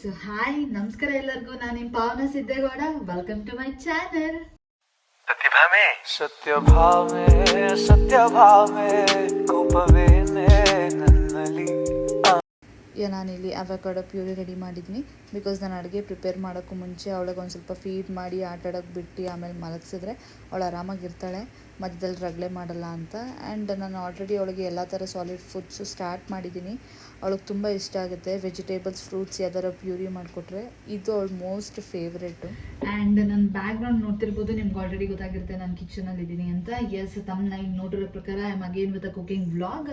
So hi ನಮಸ್ಕಾರ ಎಲ್ಲರಿಗೂ. ನಾನು ನಿಮ್ Pavana Siddegowda. Welcome to my channel Satyabhame. Satyabhame Satyabhame ಕೋಪವೇನೆ ನಾನಿಲ್ಲಿ ಅವಕಾಡೋ ಪ್ಯೂರಿ ರೆಡಿ ಮಾಡಿದ್ದೀನಿ ಬಿಕಾಸ್ ನಾನು ಅಡುಗೆ ಪ್ರಿಪೇರ್ ಮಾಡೋಕ್ಕೂ ಮುಂಚೆ ಅವಳಿಗೆ ಒಂದು ಸ್ವಲ್ಪ ಫೀಡ್ ಮಾಡಿ ಆಟ ಆಡೋಕ್ಕೆ ಬಿಟ್ಟು ಆಮೇಲೆ ಮಲಗಿಸಿದ್ರೆ ಅವಳು ಆರಾಮಾಗಿರ್ತಾಳೆ ಮಧ್ಯದಲ್ಲಿ ರಗಳೆ ಮಾಡಲ್ಲ ಅಂತ. ಆ್ಯಂಡ್ ನಾನು ಆಲ್ರೆಡಿ ಅವಳಿಗೆ ಎಲ್ಲ ಥರ ಸಾಲಿಡ್ ಫುಡ್ಸು ಸ್ಟಾರ್ಟ್ ಮಾಡಿದ್ದೀನಿ. ಅವಳಿಗೆ ತುಂಬ ಇಷ್ಟ ಆಗುತ್ತೆ. ವೆಜಿಟೇಬಲ್ಸ್ ಫ್ರೂಟ್ಸ್ ಯಾವ್ದಾರ ಪ್ಯೂರಿ ಮಾಡಿಕೊಟ್ರೆ ಇದು ಅವಳ ಮೋಸ್ಟ್ ಫೇವ್ರೇಟು ಆ್ಯಂಡ್ ನನ್ನ ಬ್ಯಾಕ್ಗ್ರೌಂಡ್ ನೋಡ್ತಿರ್ಬೋದು. ನಿಮ್ಗೆ ಆಲ್ರೆಡಿ ಗೊತ್ತಾಗಿರುತ್ತೆ ನಾನು ಕಿಚನಲ್ಲಿ ಇದ್ದೀನಿ ಅಂತ. ಎಸ್ ತಮ್ಮ ನೈನ್ ನೋಡಿರೋ ಪ್ರಕಾರ I am again with a cooking vlog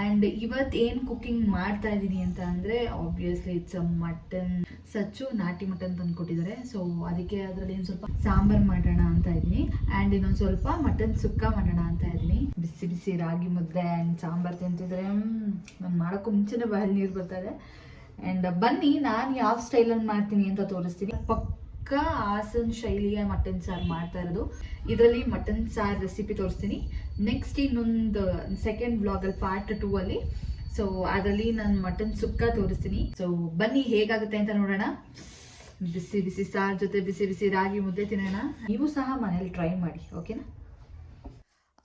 and ಇವತ್ತು ಏನು ಕುಕಿಂಗ್ ಮಾಡ್ತಾ ಇದ್ದೀನಿ ಅಂತ ಅಂದರೆ obviously it's a mutton Sachu, ನಾಟಿ ಮಟನ್ ತಂದು ಕೊಟ್ಟಿದ್ದಾರೆ ಸೊ ಅದಕ್ಕೆ ಅದರಲ್ಲಿ ಒಂದು ಸ್ವಲ್ಪ ಸಾಂಬಾರ್ ಮಾಡೋಣ ಅಂತ ಇದ್ದೀನಿ. ಆ್ಯಂಡ್ ಇನ್ನೊಂದು ಸ್ವಲ್ಪ ಮಟನ್ ಸುಕ್ಕ ಮಾಡೋಣ ಅಂತ ಇದ್ದೀನಿ. ಬಿಸಿ ಬಿಸಿ ರಾಗಿ ಮುದ್ದೆ ಆ್ಯಂಡ್ ಸಾಂಬಾರ್ ತಿಂತಿದ್ರೆ ನಾನು ಮಾಡೋಕ್ಕೂ ಮುಂಚೆನೇ ಬಾಯಲ್ಲಿ ನೀರು ಬರ್ತಾ ಇದೆ ಆ್ಯಂಡ್ ಬನ್ನಿ, ನಾನು ಯಾವ ಸ್ಟೈಲಲ್ಲಿ ಮಾಡ್ತೀನಿ ಅಂತ ತೋರಿಸ್ತೀನಿ. ಪಕ್ಕ ಹಾಸನ್ ಶೈಲಿಯ ಮಟನ್ ಸಾರು ಮಾಡ್ತಾ ಇರೋದು. ಇದರಲ್ಲಿ ಮಟನ್ ಸಾರು ರೆಸಿಪಿ ತೋರಿಸ್ತೀನಿ. ನೆಕ್ಸ್ಟ್ ಇನ್ನೊಂದು ಸೆಕೆಂಡ್ ಬ್ಲಾಗಲ್ಲಿ ಪಾರ್ಟ್ ಟೂ ಅಲ್ಲಿ ಸೊ ಅದರಲ್ಲಿ ನಾನು ಮಟನ್ ಸುಕ್ಕ ತೋರಿಸ್ತೀನಿ. ಸೊ ಬನ್ನಿ, ಹೇಗಾಗುತ್ತೆ ಅಂತ ನೋಡೋಣ. ಬಿಸಿ ಬಿಸಿ ಸಾರ್ ಜೊತೆ ಬಿಸಿ ಬಿಸಿ ರಾಗಿ ಮುದ್ದೆ ತಿನ್ನೋಣ. ನೀವು ಸಹ ಮನೇಲಿ ಟ್ರೈ ಮಾಡಿ ಓಕೆನಾ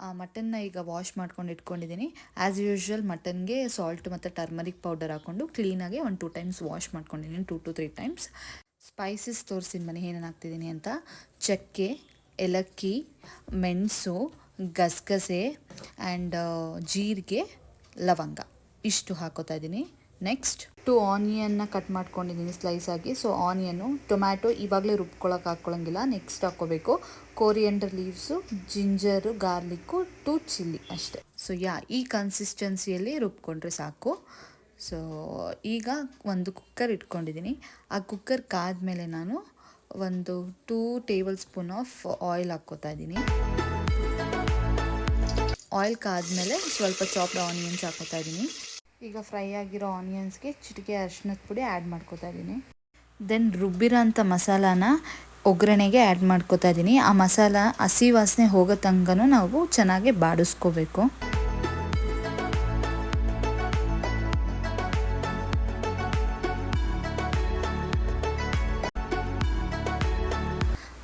ಆ ಮಟನ್ನ ಈಗ ವಾಶ್ ಮಾಡ್ಕೊಂಡು ಇಟ್ಕೊಂಡಿದ್ದೀನಿ. ಆ್ಯಸ್ ಯೂಶ್ವಲ್ ಮಟನ್ಗೆ ಸಾಲ್ಟ್ ಮತ್ತು ಟರ್ಮರಿಕ್ ಪೌಡರ್ ಹಾಕ್ಕೊಂಡು ಕ್ಲೀನಾಗಿ ಒಂದು ಟೂ ಟೈಮ್ಸ್ ವಾಶ್ ಮಾಡ್ಕೊಂಡಿದ್ದೀನಿ two to three times spices ತೋರಿಸ್ತೀನಿ ಮನೆ ಏನೇನು ಹಾಕ್ತಿದ್ದೀನಿ ಅಂತ. ಚಕ್ಕೆ, ಏಲಕ್ಕಿ, ಮೆಣಸು, ಗಸಗಸೆ ಆ್ಯಂಡ್ ಜೀರಿಗೆ, ಲವಂಗ. ಇಷ್ಟು ಹಾಕೋತಾ ಇದ್ದೀನಿ. ನೆಕ್ಸ್ಟ್ ಟು ಆನಿಯನ್ನ ಕಟ್ ಮಾಡ್ಕೊಂಡಿದ್ದೀನಿ ಸ್ಲೈಸ್ ಆಗಿ. ಸೊ ಆನಿಯನ್ನು ಟೊಮ್ಯಾಟೊ ಇವಾಗಲೇ ರುಬ್ಕೊಳ್ಳೋಕೆ ಹಾಕ್ಕೊಳಂಗಿಲ್ಲ ನೆಕ್ಸ್ಟ್ ಹಾಕ್ಕೋಬೇಕು coriander leaves ginger garlic two chilli ಅಷ್ಟೆ. ಸೊ ಯಾ ಈ ಕನ್ಸಿಸ್ಟೆನ್ಸಿಯಲ್ಲಿ ರುಬ್ಕೊಂಡ್ರೆ ಸಾಕು. ಸೊ ಈಗ ಒಂದು ಕುಕ್ಕರ್ ಇಟ್ಕೊಂಡಿದ್ದೀನಿ. ಆ ಕುಕ್ಕರ್ ಕಾದ್ಮೇಲೆ ನಾನು ಒಂದು two tablespoon of oil ಹಾಕ್ಕೋತಾ ಇದ್ದೀನಿ. ಆಯಿಲ್ ಕಾದ್ಮೇಲೆ ಸ್ವಲ್ಪ ಚಾಪ್ಡ್ ಆನಿಯನ್ಸ್ ಹಾಕೋತಾ ಇದ್ದೀನಿ. ಈಗ ಫ್ರೈ ಆಗಿರೋ ಆನಿಯನ್ಸ್ಗೆ ಚಿಟಿಕೆ ಅರಿಶಿನದ ಪುಡಿ ಆ್ಯಡ್ ಮಾಡ್ಕೋತಾ ಇದ್ದೀನಿ ದೆನ್ ರುಬ್ಬಿರೋಂಥ ಮಸಾಲಾನ ಒಗ್ಗರಣೆಗೆ ಆ್ಯಡ್ ಮಾಡ್ಕೋತಾ ಇದ್ದೀನಿ ಆ ಮಸಾಲ ಹಸಿ ವಾಸನೆ ಹೋಗೋ ತನಕನೂ ನಾವು ಚೆನ್ನಾಗಿ ಬಾಡಿಸ್ಕೋಬೇಕು.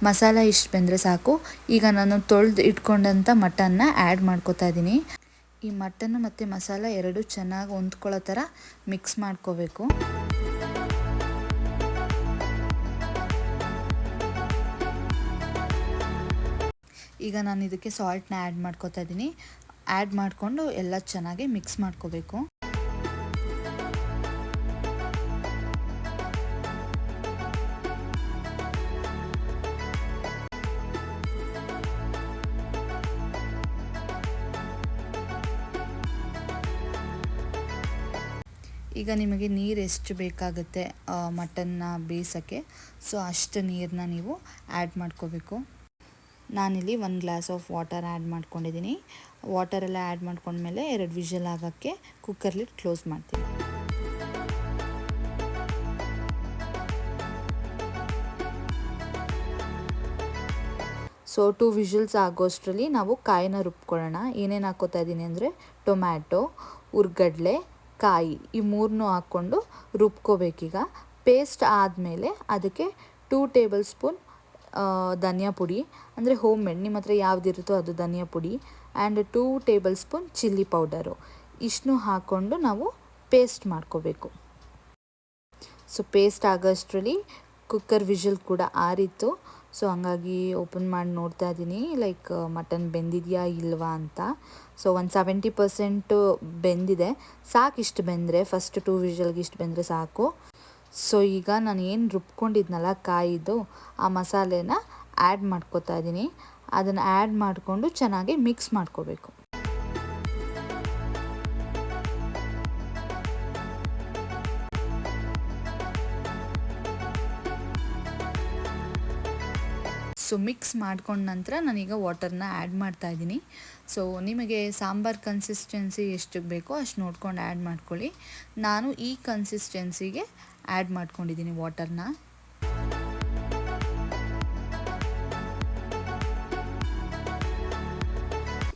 ಮಸಾಲ ಇಷ್ಟು ಬೆಂದರೆ ಸಾಕು. ಈಗ ನಾನು ತೊಳೆದು ಇಟ್ಕೊಂಡಂಥ ಮಟನ್ನ ಆ್ಯಡ್ ಮಾಡ್ಕೋತಾ ಇದ್ದೀನಿ ಈ ಮಟನ್ ಮತ್ತು ಮಸಾಲ ಎರಡು ಚೆನ್ನಾಗಿ ಹೊಂದ್ಕೊಳ್ಳೋ ಥರ ಮಿಕ್ಸ್ ಮಾಡ್ಕೋಬೇಕು. ಈಗ ನಾನು ಇದಕ್ಕೆ ಸಾಲ್ಟ್ನ ಆ್ಯಡ್ ಮಾಡ್ಕೋತಾ ಇದ್ದೀನಿ. ಆ್ಯಡ್ ಮಾಡಿಕೊಂಡು ಎಲ್ಲ ಚೆನ್ನಾಗಿ ಮಿಕ್ಸ್ ಮಾಡ್ಕೋಬೇಕು. ಈಗ ನಿಮಗೆ ನೀರು ಎಷ್ಟು ಬೇಕಾಗುತ್ತೆ ಮಟನ್ನ ಬೇಯಿಸೋಕ್ಕೆ? ಸೊ, ಅಷ್ಟು ನೀರನ್ನ ನೀವು ಆ್ಯಡ್ ಮಾಡ್ಕೋಬೇಕು. ನಾನಿಲ್ಲಿ ಒಂದು ಗ್ಲಾಸ್ ಆಫ್ ವಾಟರ್ ಆ್ಯಡ್ ಮಾಡ್ಕೊಂಡಿದ್ದೀನಿ ವಾಟರೆಲ್ಲ ಆ್ಯಡ್ ಮಾಡ್ಕೊಂಡ್ಮೇಲೆ ಎರಡು ವಿಷಲ್ ಆಗೋಕ್ಕೆ ಕುಕ್ಕರ್ಲಿ ಕ್ಲೋಸ್ ಮಾಡ್ತೀನಿ. ಸೊ, ಟು ವಿಷಲ್ಸ್ ಆಗೋಷ್ಟರಲ್ಲಿ ನಾವು ಕಾಯಿನ ರುಬ್ಕೊಳ್ಳೋಣ. ಏನೇನು ಹಾಕೋತಾ ಇದ್ದೀನಿ ಅಂದರೆ ಟೊಮ್ಯಾಟೊ, ಉರ್ಗಡ್ಲೆ ಕಾಯಿ ಈ ಮೂರನ್ನೂ ಹಾಕ್ಕೊಂಡು ರುಬ್ಕೋಬೇಕೀಗ. ಪೇಸ್ಟ್ ಆದಮೇಲೆ ಅದಕ್ಕೆ ಟೂ ಟೇಬಲ್ ಸ್ಪೂನ್ ಧನಿಯಾ ಪುಡಿ, ಅಂದರೆ ಹೋಮ್ ಮೇಡ್, ನಿಮ್ಮ ಹತ್ರ ಯಾವುದಿರುತ್ತೋ ಅದು ಧನಿಯಾ ಪುಡಿ and two tablespoon chilli powder. ಇಷ್ಟನ್ನೂ ಹಾಕ್ಕೊಂಡು ನಾವು ಪೇಸ್ಟ್ ಮಾಡ್ಕೋಬೇಕು. ಸೊ, ಪೇಸ್ಟ್ ಆಗೋಷ್ಟರಲ್ಲಿ ಕುಕ್ಕರ್ ವಿಷಲ್ ಕೂಡ ಆರಿತ್ತು. ಸೊ ಹಂಗಾಗಿ ಓಪನ್ ಮಾಡಿ ನೋಡ್ತಾ ಇದ್ದೀನಿ ಲೈಕ್ ಮಟನ್ ಬೆಂದಿದೆಯಾ ಇಲ್ವಾ ಅಂತ. ಸೊ ಒಂದು ಸೆವೆಂಟಿ ಪರ್ಸೆಂಟು ಬೆಂದಿದೆ. ಸಾಕು ಇಷ್ಟು ಬೆಂದರೆ ಫಸ್ಟ್ ಟೂ ವಿಷಲ್ಗೆ ಇಷ್ಟು ಬೆಂದರೆ ಸಾಕು. ಸೊ ಈಗ ನಾನು ಏನು ರುಬ್ಕೊಂಡಿದ್ನಲ್ಲ, ಕಾಯಿದು, ಆ ಮಸಾಲೆನ ಆ್ಯಡ್ ಮಾಡ್ಕೋತಾ ಇದ್ದೀನಿ ಅದನ್ನು ಆ್ಯಡ್ ಮಾಡಿಕೊಂಡು ಚೆನ್ನಾಗಿ ಮಿಕ್ಸ್ ಮಾಡ್ಕೋಬೇಕು. ಸೊ ಮಿಕ್ಸ್ ಮಾಡ್ಕೊಂಡ ನಂತರ ನಾನೀಗ ವಾಟರ್ನ ಆ್ಯಡ್ ಮಾಡ್ತಾ ಇದ್ದೀನಿ. ಸೊ ನಿಮಗೆ ಸಾಂಬಾರ್ ಕನ್ಸಿಸ್ಟೆನ್ಸಿ ಎಷ್ಟು ಬೇಕೋ ಅಷ್ಟು ನೋಡ್ಕೊಂಡು ಆ್ಯಡ್ ಮಾಡ್ಕೊಳ್ಳಿ. ನಾನು ಈ ಕನ್ಸಿಸ್ಟೆನ್ಸಿಗೆ ಆ್ಯಡ್ ಮಾಡ್ಕೊಂಡಿದ್ದೀನಿ ವಾಟರ್ನ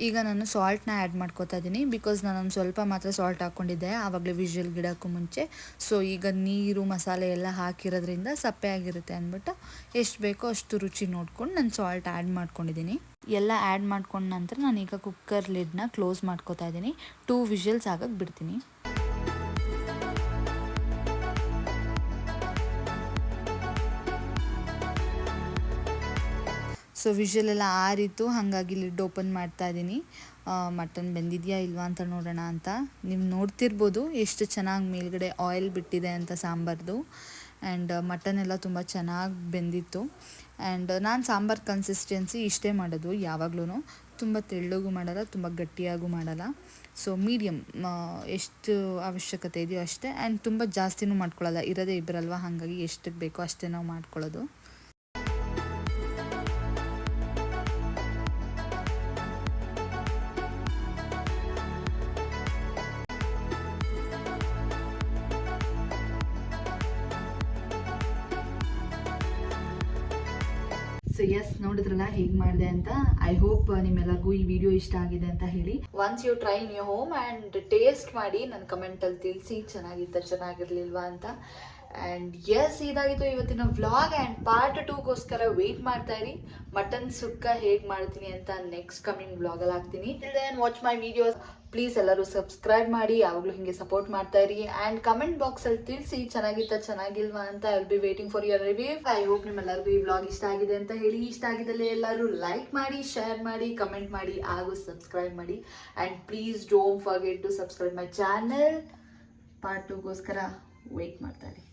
ಈಗ ನಾನು ಸಾಲ್ಟ್ನ ಆ್ಯಡ್ ಮಾಡ್ಕೋತಾ ಇದ್ದೀನಿ ಬಿಕಾಸ್ ನಾನು ಸ್ವಲ್ಪ ಮಾತ್ರ ಸಾಲ್ಟ್ ಹಾಕ್ಕೊಂಡಿದ್ದೆ ಆವಾಗಲೇ ವಿಜುವಲ್ ಗಿಡಕ್ಕೂ ಮುಂಚೆ. ಸೊ ಈಗ ನೀರು, ಮಸಾಲೆ ಎಲ್ಲ ಹಾಕಿರೋದ್ರಿಂದ ಸಪ್ಪೆ ಆಗಿರುತ್ತೆ ಅಂದ್ಬಿಟ್ಟು ಎಷ್ಟು ಬೇಕೋ ಅಷ್ಟು ರುಚಿ ನೋಡ್ಕೊಂಡು ನಾನು ಸಾಲ್ಟ್ ಆ್ಯಡ್ ಮಾಡ್ಕೊಂಡಿದ್ದೀನಿ ಎಲ್ಲ ಆ್ಯಡ್ ಮಾಡ್ಕೊಂಡ ನಂತರ ನಾನೀಗ ಕುಕ್ಕರ್ ಲಿಡ್ನ ಕ್ಲೋಸ್ ಮಾಡ್ಕೋತಾ ಇದ್ದೀನಿ ಟೂ ವಿಜುವಲ್ಸ್ ಆಗಕ್ಕೆ ಬಿಡ್ತೀನಿ. ಸೊ ವಿಷಲ್ ಎಲ್ಲ ಆರಿತ್ತು ಹಾಗಾಗಿ ಲಿಡ್ ಓಪನ್ ಮಾಡ್ತಾ ಇದ್ದೀನಿ ಮಟನ್ ಬೆಂದಿದೆಯಾ ಇಲ್ವಾ ಅಂತ ನೋಡೋಣ ಅಂತ. ನೀವು ನೋಡ್ತಿರ್ಬೋದು ಎಷ್ಟು ಚೆನ್ನಾಗಿ ಮೇಲ್ಗಡೆ ಆಯಿಲ್ ಬಿಟ್ಟಿದೆ ಅಂತ ಸಾಂಬಾರ್ದು. ಆ್ಯಂಡ್ ಮಟನ್ ಎಲ್ಲ ತುಂಬ ಚೆನ್ನಾಗಿ ಬೆಂದಿತ್ತು. ಆ್ಯಂಡ್ ನಾನು ಸಾಂಬಾರ್ ಕನ್ಸಿಸ್ಟೆನ್ಸಿ ಇಷ್ಟೇ ಮಾಡೋದು ಯಾವಾಗ್ಲೂ ತುಂಬ ತೆಳ್ಳಗೂ ಮಾಡಲ್ಲ, ತುಂಬ ಗಟ್ಟಿಯಾಗೂ ಮಾಡಲ್ಲ. ಸೊ ಮೀಡಿಯಮ್ ಎಷ್ಟು ಅವಶ್ಯಕತೆ ಇದೆಯೋ ಅಷ್ಟೇ. ಆ್ಯಂಡ್ ತುಂಬ ಜಾಸ್ತಿನೂ ಮಾಡ್ಕೊಳ್ಳಲ್ಲ, ಇರೋದೇ ಇಬ್ಬರಲ್ವ ಹಾಗಾಗಿ ಎಷ್ಟಕ್ಕೆ ಬೇಕೋ ಅಷ್ಟೇ ನಾವು ಮಾಡ್ಕೊಳ್ಳೋದು. ಸೊ ಎಸ್ ನೋಡಿದ್ರಲ್ಲ, ಹೇಗ್ ಮಾಡಿದೆ ಅಂತ. ಐ ಹೋಪ್ ನಿಮ್ಮೆಲ್ಲರಿಗೂ ಈ ವಿಡಿಯೋ ಇಷ್ಟ ಆಗಿದೆ ಅಂತ ಹೇಳಿ. Once you try in home and taste ಮಾಡಿ ನನ್ನ ಕಮೆಂಟಲ್ಲಿ ತಿಳಿಸಿ, ಚೆನ್ನಾಗಿತ್ತ, ಚೆನ್ನಾಗಿರ್ಲಿಲ್ವಾ ಅಂತ. ಆ್ಯಂಡ್ ಎಸ್ ಇದಾಗಿತ್ತು ಇವತ್ತಿನ ವ್ಲಾಗ್ ಆ್ಯಂಡ್ ಪಾರ್ಟ್ ಟೂಗೋಸ್ಕರ ವೆಯ್ಟ್ ಮಾಡ್ತಾ ಇರಿ. ಮಟನ್ ಸುಕ್ಕ ಹೇಗೆ ಮಾಡ್ತೀನಿ ಅಂತ ನೆಕ್ಸ್ಟ್ ಕಮಿಂಗ್ ವ್ಲಾಗಲ್ಲಿ ಹಾಕ್ತೀನಿ. Then watch my videos please ಎಲ್ಲರೂ ಸಬ್ಸ್ಕ್ರೈಬ್ ಮಾಡಿ, ಯಾವಾಗಲೂ ಹಿಂಗೆ ಸಪೋರ್ಟ್ ಮಾಡ್ತಾ ಇರಿ. ಆ್ಯಂಡ್ ಕಮೆಂಟ್ ಬಾಕ್ಸಲ್ಲಿ ತಿಳಿಸಿ, ಚೆನ್ನಾಗಿತ್ತ, ಚೆನ್ನಾಗಿಲ್ವಾ ಅಂತ I will be waiting for your review I hope ನಿಮ್ಮೆಲ್ಲರಿಗೂ ಈ ವ್ಲಾಗ್ ಇಷ್ಟ ಆಗಿದೆ ಅಂತ ಹೇಳಿ. ಇಷ್ಟ ಆಗಿದ್ದಲ್ಲಿ ಎಲ್ಲರೂ ಲೈಕ್ ಮಾಡಿ ಶೇರ್ ಮಾಡಿ ಕಮೆಂಟ್ ಮಾಡಿ, ಹಾಗೂ ಸಬ್ಸ್ಕ್ರೈಬ್ ಮಾಡಿ. And please don't forget to subscribe my channel part ಟೂಗೋಸ್ಕರ ಮಾಡ್ತಾ ಇರಿ.